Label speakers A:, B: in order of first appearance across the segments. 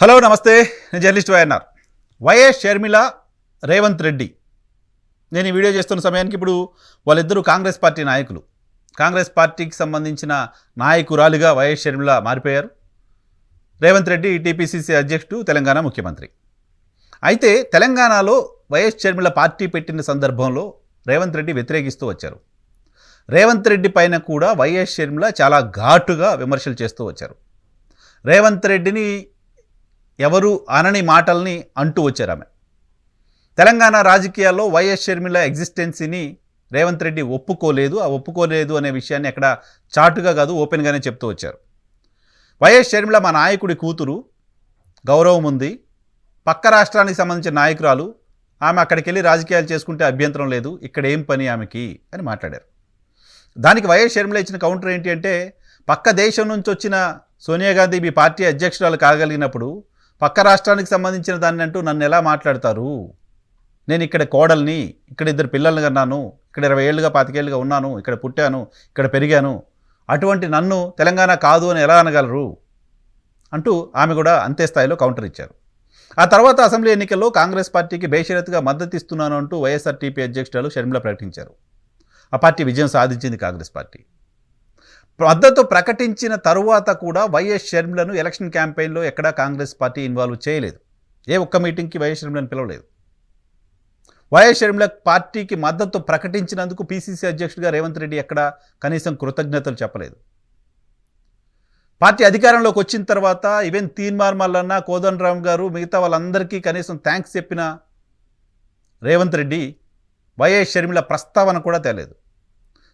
A: Hello నమస్తే. నేను journalist YNR. YS Sharmila Revanth Reddy. నేను ఈ వీడియో చేస్తున్న సమయానికి ఇప్పుడు వాళ్ళిద్దరూ కాంగ్రెస్ పార్టీ నాయకులు. కాంగ్రెస్ పార్టీకి సంబంధించిన నాయకురాలిగా వైఎస్ షర్మిల మారిపోయారు. రేవంత్ రెడ్డి టీపీసీసీ అధ్యక్షుడు తెలంగాణ ముఖ్యమంత్రి. అయితే తెలంగాణలో వైఎస్ షర్మిల పార్టీ పెట్టిన సందర్భంలో రేవంత్ రెడ్డి వ్యతిరేకిస్తూ వచ్చారు. రేవంత్ రెడ్డి పైన కూడా వైఎస్ షర్మిల చాలా ఘాటుగా విమర్శలు చేస్తూ వచ్చారు. రేవంత్ రెడ్డిని ఎవరు అనని మాటల్ని అంటూ వచ్చారు ఆమె. తెలంగాణ రాజకీయాల్లో వైఎస్ షర్మిల ఎగ్జిస్టెన్సీని రేవంత్ రెడ్డి ఒప్పుకోలేదు. ఆ ఒప్పుకోలేదు అనే విషయాన్ని అక్కడ చాటుగా కాదు ఓపెన్గానే చెప్తూ వచ్చారు. వైఎస్ షర్మిల మా నాయకుడి కూతురు గౌరవం ఉంది. పక్క రాష్ట్రానికి సంబంధించిన నాయకురాలు. ఆమె అక్కడికి వెళ్ళి రాజకీయాలు చేసుకుంటే అభ్యంతరం లేదు. ఇక్కడ ఏం పని ఆమెకి అని మాట్లాడారు. దానికి వైఎస్ షర్మిల ఇచ్చిన కౌంటర్ ఏంటి అంటే పక్క దేశం నుంచి వచ్చిన సోనియా గాంధీ మీ పార్టీ అధ్యక్షురాలు కాగలిగినప్పుడు పక్క రాష్ట్రానికి సంబంధించిన దాన్ని అంటూ నన్ను ఎలా మాట్లాడతారు? నేను ఇక్కడ కోడల్ని ఇక్కడ ఇద్దరు పిల్లల్ని కన్నాను ఇక్కడ ఇరవై ఏళ్ళుగా పాతికేళ్ళుగా ఉన్నాను ఇక్కడ పుట్టాను ఇక్కడ పెరిగాను. అటువంటి నన్ను తెలంగాణ కాదు అని ఎలా అనగలరు? అంటూ ఆమె కూడా అంతే స్థాయిలో కౌంటర్ ఇచ్చారు. ఆ తర్వాత అసెంబ్లీ ఎన్నికల్లో కాంగ్రెస్ పార్టీకి బేషరత్గా మద్దతు ఇస్తున్నాను అంటూ వైఎస్ఆర్టీపీ అధ్యక్షురాలు షర్మిల ప్రకటించారు. ఆ పార్టీ విజయం సాధించింది కాంగ్రెస్ పార్టీ. మద్దతు ప్రకటించిన తరువాత కూడా వైఎస్ షర్మిలను ఎలక్షన్ క్యాంపెయిన్లో ఎక్కడా కాంగ్రెస్ పార్టీ ఇన్వాల్వ్ చేయలేదు. ఏ ఒక్క మీటింగ్కి వైఎస్ షర్మిలను పిలవలేదు. వైఎస్ షర్మిల పార్టీకి మద్దతు ప్రకటించినందుకు పీసీసీ అధ్యక్షుడిగా రేవంత్ రెడ్డి ఎక్కడ కనీసం కృతజ్ఞతలు చెప్పలేదు. పార్టీ అధికారంలోకి వచ్చిన తర్వాత ఈవెన్ తీన్మార్ మల్లన్న కోదండరామ్ గారు మిగతా వాళ్ళందరికీ కనీసం థ్యాంక్స్ చెప్పిన రేవంత్ రెడ్డి వైఎస్ షర్మిల ప్రస్తావన కూడా తేలేదు.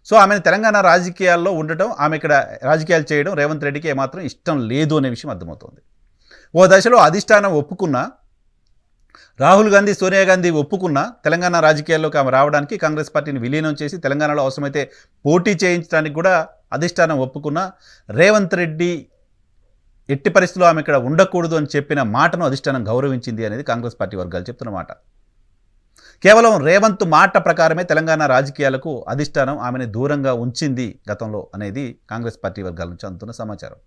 A: సో ఆమెను తెలంగాణ రాజకీయాల్లో ఉండటం ఆమె ఇక్కడ రాజకీయాలు చేయడం రేవంత్ రెడ్డికి ఏమాత్రం ఇష్టం లేదు అనే విషయం అర్థమవుతుంది. ఓ దశలో అధిష్టానం ఒప్పుకున్న రాహుల్ గాంధీ సోనియా గాంధీ ఒప్పుకున్న తెలంగాణ రాజకీయాల్లోకి ఆమె రావడానికి కాంగ్రెస్ పార్టీని విలీనం చేసి తెలంగాణలో అవసరమైతే పోటీ చేయించడానికి కూడా అధిష్టానం ఒప్పుకున్న రేవంత్ రెడ్డి ఎట్టి పరిస్థితుల్లో ఆమె ఇక్కడ ఉండకూడదు అని చెప్పిన మాటను అధిష్టానం గౌరవించింది అనేది కాంగ్రెస్ పార్టీ వర్గాలు చెప్తున్న మాట. కేవలం రేవంత్ మాట ప్రకారమే తెలంగాణ రాజకీయాలకు అధిష్టానం ఆమెను దూరంగా ఉంచింది గతంలో అనేది కాంగ్రెస్ పార్టీ వర్గాల నుంచి అందుతున్న సమాచారం.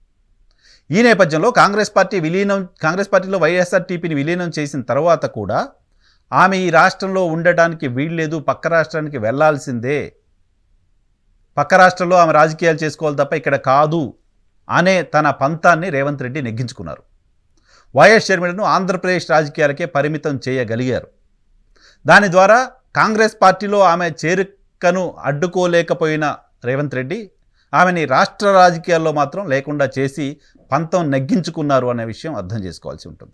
A: ఈ నేపథ్యంలో కాంగ్రెస్ పార్టీ విలీనం కాంగ్రెస్ పార్టీలో వైఎస్ఆర్టీపీని విలీనం చేసిన తర్వాత కూడా ఆమె ఈ రాష్ట్రంలో ఉండటానికి వీల్లేదు పక్క రాష్ట్రానికి వెళ్ళాల్సిందే. పక్క రాష్ట్రంలో ఆమె రాజకీయాలు చేసుకోవాలి తప్ప ఇక్కడ కాదు అనే తన పంతాన్ని రేవంత్ రెడ్డి నెగ్గించుకున్నారు. వైఎస్ షర్మిలను ఆంధ్రప్రదేశ్ రాజకీయాలకే పరిమితం చేయగలిగారు. దాని ద్వారా కాంగ్రెస్ పార్టీలో ఆమె చేరికను అడ్డుకోలేకపోయిన రేవంత్ రెడ్డి ఆమెని రాష్ట్ర రాజకీయాల్లో మాత్రం లేకుండా చేసి పంతం నెగ్గించుకున్నారు అనే విషయం అర్థం చేసుకోవాల్సి ఉంటుంది.